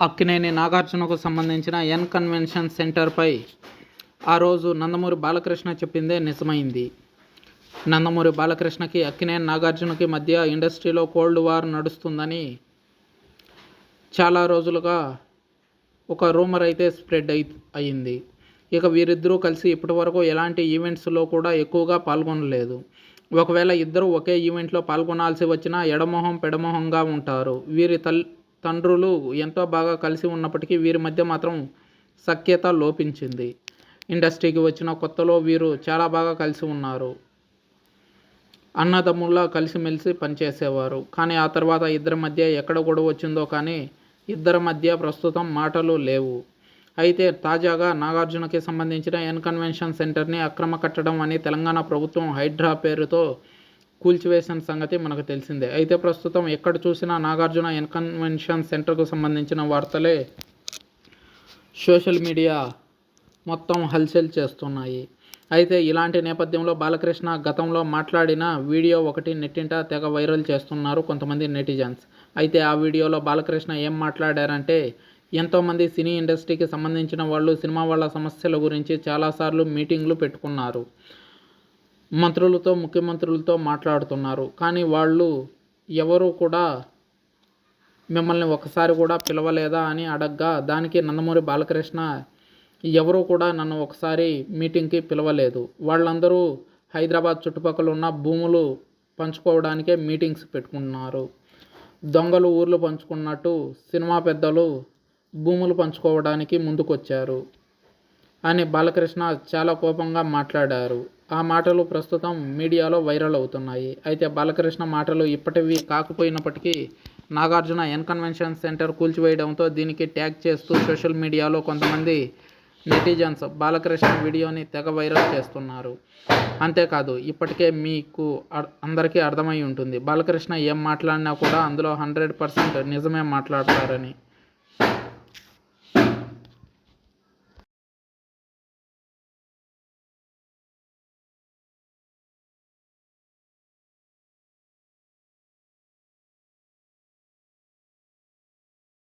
అక్కినేని నాగార్జునకు సంబంధించిన N convention సెంటర్పై ఆ రోజు నందమూరి బాలకృష్ణ చెప్పిందే నిజమైంది. నందమూరి బాలకృష్ణకి అక్కినేని నాగార్జునకి మధ్య ఇండస్ట్రీలో కోల్డ్ వార్ నడుస్తుందని చాలా రోజులుగా ఒక రూమర్ అయితే స్ప్రెడ్ అయి అయింది. ఇక వీరిద్దరూ కలిసి ఇప్పటివరకు ఎలాంటి ఈవెంట్స్లో కూడా ఎక్కువగా పాల్గొనలేదు. ఒకవేళ ఇద్దరు ఒకే ఈవెంట్లో పాల్గొనాల్సి వచ్చినా ఎడమొహం పెడమొహంగా ఉంటారు. వీరి తల్ తండ్రులు ఎంతో బాగా కలిసి ఉన్నప్పటికీ వీరి మధ్య మాత్రం సఖ్యత లోపించింది. ఇండస్ట్రీకి వచ్చిన కొత్తలో వీరు చాలా బాగా కలిసి ఉన్నారు. అన్నదమ్ముల్లా కలిసిమెలిసి పనిచేసేవారు. కానీ ఆ తర్వాత ఇద్దరి మధ్య ఎక్కడ గొడవ వచ్చిందో కానీ ఇద్దరి మధ్య ప్రస్తుతం మాటలు లేవు. అయితే తాజాగా నాగార్జునకి సంబంధించిన ఎన్ కన్వెన్షన్ సెంటర్ని అక్రమ కట్టడం అని తెలంగాణ ప్రభుత్వం హైడ్రా పేరుతో కూల్చివేసిన సంగతి మనకు తెలిసిందే. అయితే ప్రస్తుతం ఎక్కడ చూసినా నాగార్జున ఎన్కన్వెన్షన్ సెంటర్కు సంబంధించిన వార్తలే సోషల్ మీడియా మొత్తం హల్చల్ చేస్తున్నాయి. అయితే ఇలాంటి నేపథ్యంలో బాలకృష్ణ గతంలో మాట్లాడిన వీడియో ఒకటి నెట్టింట తెగ వైరల్ చేస్తున్నారు కొంతమంది నెటిజన్స్. అయితే ఆ వీడియోలో బాలకృష్ణ ఏం మాట్లాడారంటే ఎంతోమంది సినీ ఇండస్ట్రీకి సంబంధించిన వాళ్ళు సినిమా వాళ్ళ సమస్యల గురించి చాలాసార్లు మీటింగ్లు పెట్టుకున్నారు. మంత్రులతో ముఖ్యమంత్రులతో మాట్లాడుతున్నారు. కానీ వాళ్ళు ఎవరు కూడా మిమ్మల్ని ఒకసారి కూడా పిలవలేదా అని అడగ్గా దానికి నందమూరి బాలకృష్ణ ఎవరు కూడా నన్ను ఒకసారి మీటింగ్కి పిలవలేదు. వాళ్ళందరూ హైదరాబాద్ చుట్టుపక్కల ఉన్న భూములు పంచుకోవడానికే మీటింగ్స్ పెట్టుకున్నారు. దొంగలు ఊర్లు పంచుకున్నట్టు సినిమా పెద్దలు భూములు పంచుకోవడానికి ముందుకొచ్చారు అని బాలకృష్ణ చాలా కోపంగా మాట్లాడారు. ఆ మాటలు ప్రస్తుతం మీడియాలో వైరల్ అవుతున్నాయి. అయితే బాలకృష్ణ మాటలు ఇప్పటివి కాకపోయినప్పటికీ నాగార్జున ఎన్ కన్వెన్షన్ సెంటర్ కూల్చివేయడంతో దీనికి ట్యాగ్ చేస్తూ సోషల్ మీడియాలో కొంతమంది నెటిజన్స్ బాలకృష్ణ వీడియోని తెగ వైరల్ చేస్తున్నారు. అంతేకాదు ఇప్పటికే మీకు అందరికీ అర్థమై ఉంటుంది. బాలకృష్ణ ఏం మాట్లాడినా కూడా అందులో హండ్రెడ్ పర్సెంట్ నిజమే మాట్లాడతారని.